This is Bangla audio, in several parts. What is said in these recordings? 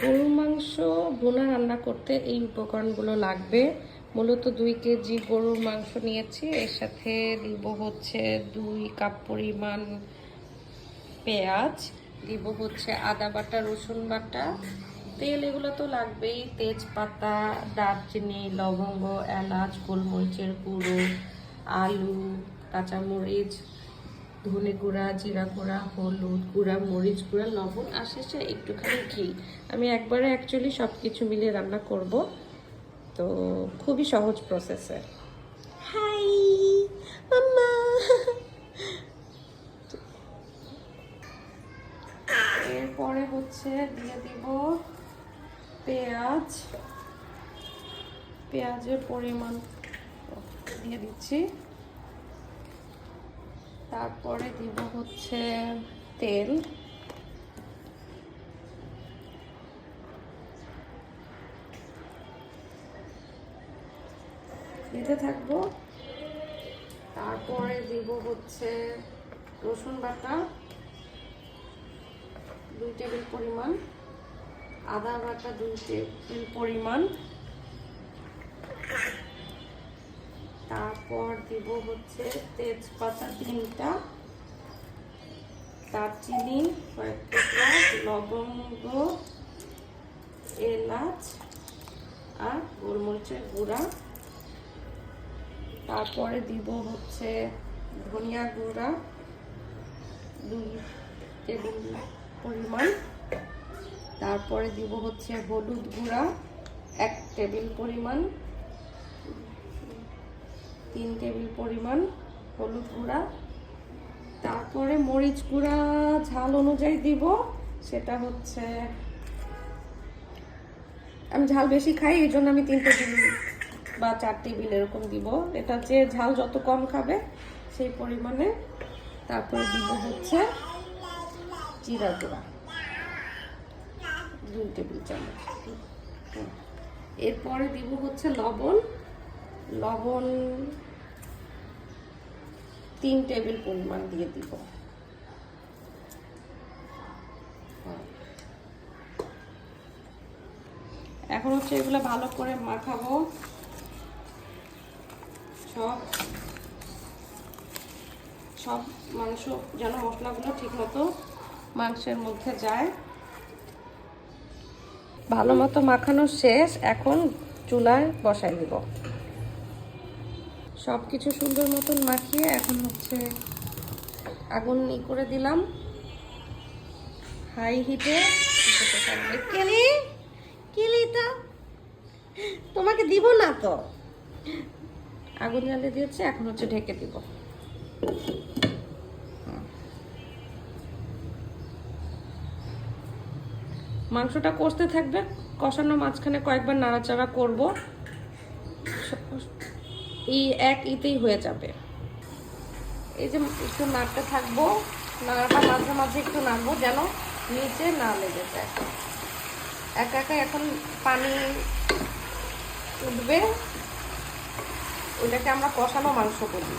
গরুর মাংস, ভুনা রান্না করতে এই উপকরণগুলো লাগবে। মূলত দুই কেজি গরুর মাংস নিয়েছি। এর সাথে দিব হচ্ছে দুই কাপ পরিমাণ পেঁয়াজ, দিব হচ্ছে আদা বাটা, রসুন বাটা। তেল এগুলো তো লাগবেই। তেজপাতা, দারচিনি, লবঙ্গ, এলাচ, গোলমরিচের গুঁড়ো, আলু, কাঁচামরিচ ধনে গুঁড়া, জিরা গুঁড়া, হলুদ গুঁড়া, মরিচ গুঁড়া, লবণ আর শেষে একটুখানি ঘি। আমি একবারে অ্যাকচুয়ালি সব কিছু মিলিয়ে রান্না করব। তো খুবই সহজ প্রসেসে হাই, মাম্মা। এরপরে হচ্ছে দিয়ে দিব পেঁয়াজ। পেঁয়াজের পরিমাণ দিয়ে দিচ্ছি। তারপরে দিব হচ্ছে তেল। দিতে থাকব। তারপরে দিব হচ্ছে রসুন বাটা, দুই টেবিল পরিমাণ। আদা বাটা দুই টেবিল পরিমাণ। তারপর দিব হচ্ছে তেজপাতা তিনটা দারচিনি, কয়েক লবঙ্গ, এলাচ আর গোলমরিচের গুঁড়া। তারপরে দিব হচ্ছে ধনিয়া গুঁড়া, দুই টেবিল পরিমাণ। তারপরে দিব হচ্ছে হলুদ গুঁড়া, এক টেবিল পরিমাণ। তিন টেবিল পরিমাণ হলুদ গুঁড়া। তারপরে মরিচ গুঁড়া ঝাল অনুযায়ী দিব, সেটা হচ্ছে আমি ঝাল বেশি খাই, এই জন্য আমি তিন টেবিল বা চার টেবিল এরকম দিব। এটা হচ্ছে ঝাল যত কম খাবে, সেই পরিমাণে। তারপরে দিব হচ্ছে জিরা গুঁড়া, দুই টেবিল চামচ। এরপরে দিব হচ্ছে লবণ। লবণ তিন টেবিল পরিমাণ দিয়ে দিব। এখন হচ্ছে এগুলো ভালো করে মাখাবো। সব সব মাংস যেন মশলাগুলো ঠিক মতো মাংসের মধ্যে যায়। ভালো মতো মাখানো শেষ, এখন চুলায় বসাই দিব সব কিছু সুন্দর মতন মাখিয়ে এখন হচ্ছে আগুন ই করে দিলাম। হাই হিটে কেলি? কেলিটা তোমাকে দিব না তো। আগুন জ্বালিয়ে দিয়েছে, এখন হচ্ছে ঢেকে দিব। মাংসটা কষতে থাকবে কষানো মাঝখানে কয়েকবার নাড়াচাড়া করব। এই এক ইতেই হয়ে যাবে। এই যে একটু নাড়তে থাকব, নাড়াটা মাঝে মাঝে একটু নাড়বো যেন নিচে না লেগে যায়। একা একা এখন পানি উঠবে, ওইটাকে আমরা কষানো মাংস বলি।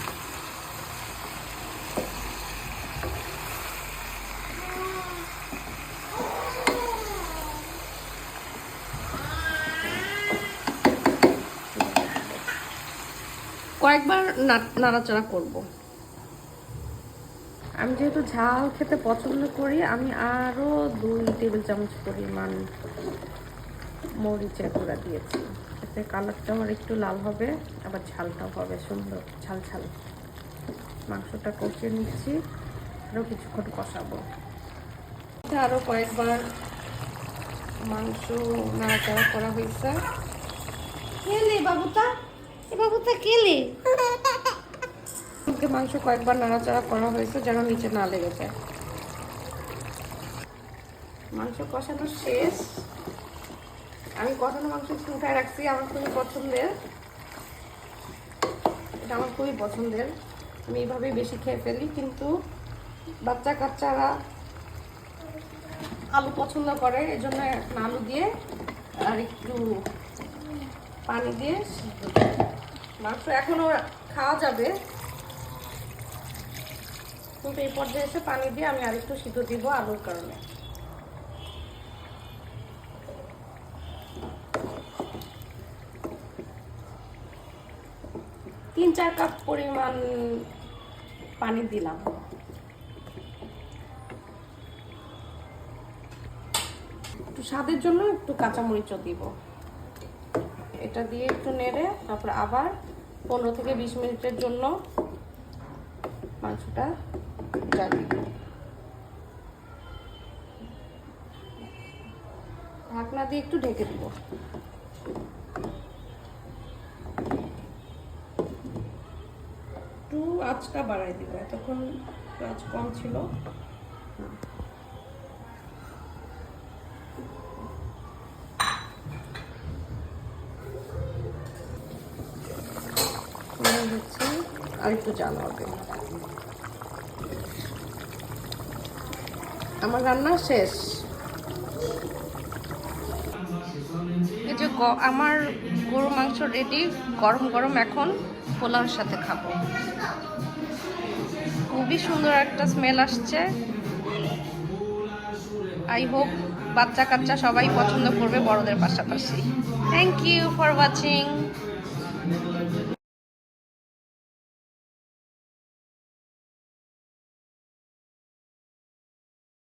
কয়েকবার না- নাড়াচাড়া করব। আমি যেহেতু ঝাল খেতে পছন্দ করি আমি আরও দুই টেবিল চামচ পরিমাণ মরিচের গুঁড়া দিয়েছি। এতে কালারটা আমার একটু লাল হবে আবার ঝালটাও হবে সুন্দর ঝাল ঝাল। মাংসটা কষিয়ে নিচ্ছি আরও কিছুক্ষণ কষাবো। আরও কয়েকবার মাংস নাড়াচাড়া করা হয়েছে। বাবুটা। এ বাবুটা কেলে? ওকে মাংস কয়েকবার নাড়াচাড়া করা হয়েছে যেন নিচে না লেগে যায়। মাংস কষানো শেষ। আমি কষানো মাংস একটু উঠায় রাখছি, আমার খুবই পছন্দের। এটা আমার খুবই পছন্দের। আমি এইভাবেই বেশি খেয়ে ফেলি, কিন্তু বাচ্চা কাচ্চারা আলু পছন্দ করে এই জন্য আলু দিয়ে আর একটু পানি দিয়ে সিদ্ধ। মাংস এখনও খাওয়া যাবে। কিন্তু এই পর্যায়ে এসে পানি দিয়ে আমি আর একটু সিদ্ধ দিব আলুর কারণে। তিন চার কাপ পরিমাণ পানি দিলাম। একটু স্বাদের জন্য একটু কাঁচামরিচও দিব। এটা দিয়ে একটু নেড়ে, তারপর আবার পনেরো থেকে বিশ মিনিটের জন্য মাংসটা দিব ঢাকনা দিয়ে একটু ঢেকে দিব। একটু আঁচটা বাড়াই দিব, এতক্ষণ আঁচ কম ছিল মনে হচ্ছে আর একটু হবে। আমার রান্না শেষ। এই যে আমার গরু মাংস রেডি গরম গরম এখন পোলাওর সাথে খাব। খুবই সুন্দর একটা স্মেল আসছে। আই হোপ বাচ্চা কাচ্চা সবাই পছন্দ করবে বড়দের পাশাপাশি। Thank you for watching